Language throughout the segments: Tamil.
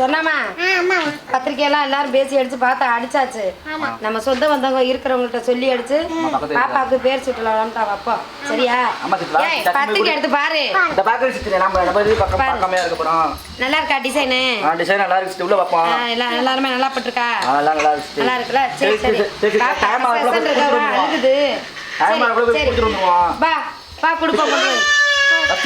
சொன்னாமா? பத்திரிக்கையெல்லாம் எல்லாரும் பேசி அடிச்சு பார்த்தா அடிச்சாச்சு. நம்ம சொந்த வந்தவங்க இருக்கிறவங்கள்ட்ட சொல்லி அடிச்சு பாப்பாவுக்கு பேர் சுட்டுல வளர்ந்தா வைப்போம் சரியா? பத்திரிக்கை. எடுத்து பாரு. நல்லா இருக்கா டிசைனு? டிசைன் நல்லா இருக்கு. உள்ள பார்ப்போம் எல்லாம் எல்லாருமே நல்லா பட்டிருக்கா? நல்லா இருக்கு. sister. நல்லா இருக்குல்ல? சரி சரி, பாப்பா அழுகுது. சரி, சரி. வா வா கொடுப்போம்.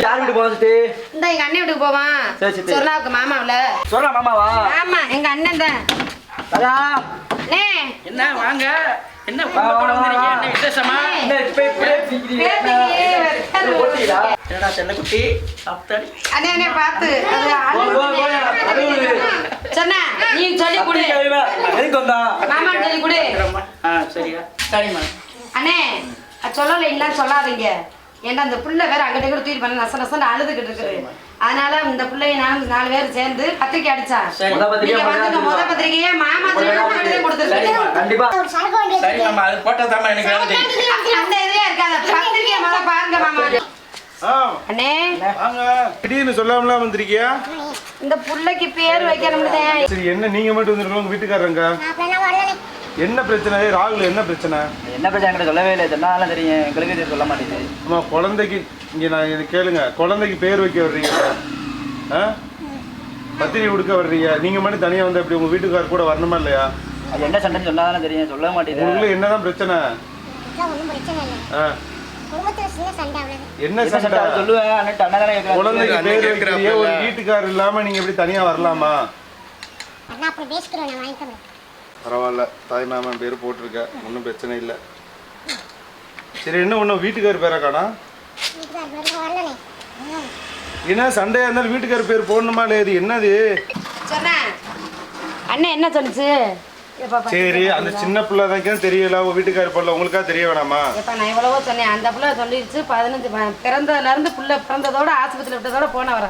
யார் வீட்டுக்கு sister? இந்த எங்க அண்ணன் வீட்டுக்கு போவான். சரி, சரி. சொர்ணாவுக்கு மாமாவுல சொல்றா மாமாவா? ஆமா எங்க அண்ணன் தான். நே என்ன வாங்க. என்ன பொண்ணு கூட வந்திருக்கீங்க? என்ன விசேஷமா? என்ன இப்ப இப்படியே சிரிக்கிறீங்க? பேத்திக்கு என்ன ஓட்டிங்களா? என்னடா செல்லக்குட்டி? சாப்பிட்டாடி? அண்ணே அண்ணே பார்த்து. அது. சொன்னா. நீ சொல்லி கொடு. அப்படி கையில, எதுக்கு வந்தா? மாமா சொல்லி கொடு. ஆ சரியா. சரிம்மா அண்ணே சொல்லல இல்லன்னு சொல்லாதீங்க. ஏன்னா அந்த புள்ள வேற அங்கிட்ட கூட தூக்கி பண்ண நச நசன்னு அழுதுகிட்டு இருக்குது. அதனால இந்த பிள்ளைய நாலு நாலு பேர் சேர்ந்து பத்திரிக்கை அடிச்சா நீங்க முத. பத்திரிக்கையே மாமா கொடுத்துருக்கீங்க அந்த இதுலயே இருக்காத. பத்திரிக்கையை முத பாருங்க மாமா. அண்ணே. வாங்க. திடீர்னு சொல்லாமலாம் வந்திருக்கியா? இந்த புள்ளைக்கு பேர் வைக்கணும்னு சரி என்ன நீங்க மட்டும் வந்திருக்கோம் உங்க வீட்டுக்காரங்க என்ன பிரச்சனை? ராகுல் என்ன பிரச்சனை? என்ன பிரச்சனை என்கிட்ட சொல்லவே இல்லை. சொன்னாலும் தெரியும். எங்களுக்கு இது சொல்ல மாட்டேங்குது. ஆமா குழந்தைக்கு இங்க நான் இது கேளுங்க. குழந்தைக்கு பேர் வைக்க வர்றீங்க. ஆ? பத்திரிகை கொடுக்க வர்றீங்க. நீங்க மட்டும் தனியா வந்து அப்படி உங்க வீட்டுக்காரர் கூட வரணுமா இல்லையா? அது என்ன சண்டைன்னு சொன்னாலும் தெரியும். சொல்ல மாட்டேங்குது. உங்களுக்குள்ள என்னதான் பிரச்சனை? ஒன்றும் பிரச்சனை இல்லை. ஆ. குடும்பத்துல சின்ன சண்டை அவ்வளவு என்ன சண்டை? சொல்லுவேன். குழந்தைக்கு பேர். வைக்கிறீங்க. ஒரு வீட்டுக்காரர் இல்லாம நீங்க எப்படி தனியா வரலாமா? பரவாயில்ல. தாய் மாமன் பேர் போட்டிருக்க. ஒன்றும் பிரச்சனை இல்லை. சரி என்ன ஒன்றும் வீட்டுக்காரர் பேரை காணா? வீட்டுக்கார பேருக்கு வரலனே ம். என்ன சண்டையா இருந்தாலும் வீட்டுக்காரர் பேர் போடணுமா இல்லையா? இது என்னது? அண்ணன் என்ன சொன்னுச்சு? சரி அந்த சின்ன பிள்ளை தான் தெரியல. உங்க வீட்டுக்காரர் போடல உங்களுக்கா தெரிய வேணாமா? நான் எவ்வளவோ சொன்னேன். அந்த புள்ள சொல்லிடுச்சு பதினஞ்சு பிறந்ததுல இருந்து புள்ள பிறந்ததோட ஆஸ்பத்திரி விட்டதோட போன வர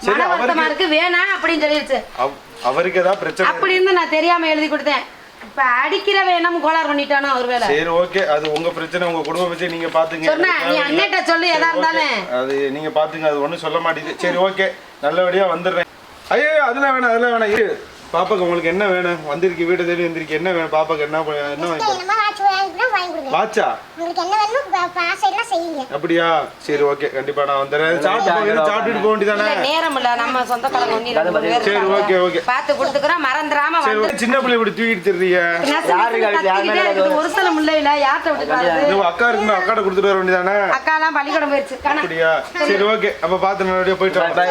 சரி, மன வருத்தமா அவருக்கு- இருக்கு வேணாம் அப்படின்னு சொல்லிடுச்சு அவ்- அவருக்கு ஏதாவது பிரச்சனை? அப்படி இருந்து நான் தெரியாம எழுதி கொடுத்தேன். இப்ப அடிக்கிற வேணும் கோளாறு பண்ணிட்டானோ ஒரு வேலை? சரி ஓகே. அது உங்க பிரச்சனை உங்க குடும்ப பிரச்சனை நீங்க பாத்துங்க. சொன்னா நீ எனக்கு அண்ணன்ட்ட சொல்லு எதா. இருந்தாலும். அது நீங்க பாத்துங்க அது ஒண்ணும் சொல்ல மாட்டேங்குது. சரி ஓகே. நல்லபடியா வந்துடுறேன். ஐயோ அதெல்லாம் வேணாம் அதெல்லாம் வேணாம். இரு. பாப்பாக்கு உங்களுக்கு என்ன வேணும்? வந்திருக்கு வீட்டை தேடி வந்திருக்கு. என்ன வேணும்? பாப்பாக்கு என்ன என்ன வாங்கி வாட்சா உங்களுக்கு என்ன வேணுமோ அப்படியா? சரி ஓகே. கண்டிப்பா நான் வந்துடுறேன் சாப்பிட்டு போய் சாப்பிட்டுட்டு போக வேண்டியதானே? இல்ல நேரம் இல்ல நம்ம சொந்தக்காரங்க ஒண்ணு ரெண்டு மூணு பேர் சரி, okay, okay. பார்த்து கொடுத்துக்கிறோம். மறந்துடாம சரி வந்து. சின்ன பிள்ளை இப்படி தூக்கிட்டு நசு யாரு இருக்கா? யாரு. ஒரு சில முல்லை இல்ல யார்கிட்ட விட்டு பாருது இது அக்கா இருக்குன்னா அக்காட்ட கொடுத்துட்டு வர வேண்டியதானே? அக்காலாம் பள்ளிக்கூடம் போயிருச்சு. அப்படியா? சரி ஓகே. அப்ப பார்த்து நல்லபடியா போயிட்டு. வாங்க.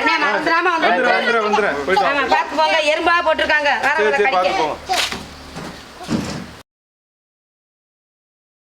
அண்ணே மறந்துடாம வந்து வந்துடுறேன் வந்துடுறேன் போயிட்டு ஆமா பார்த்து போங்க. எறும்பா போட்டிருக்காங்க. வர சரி வர சரி பார்த்து கடிக்க.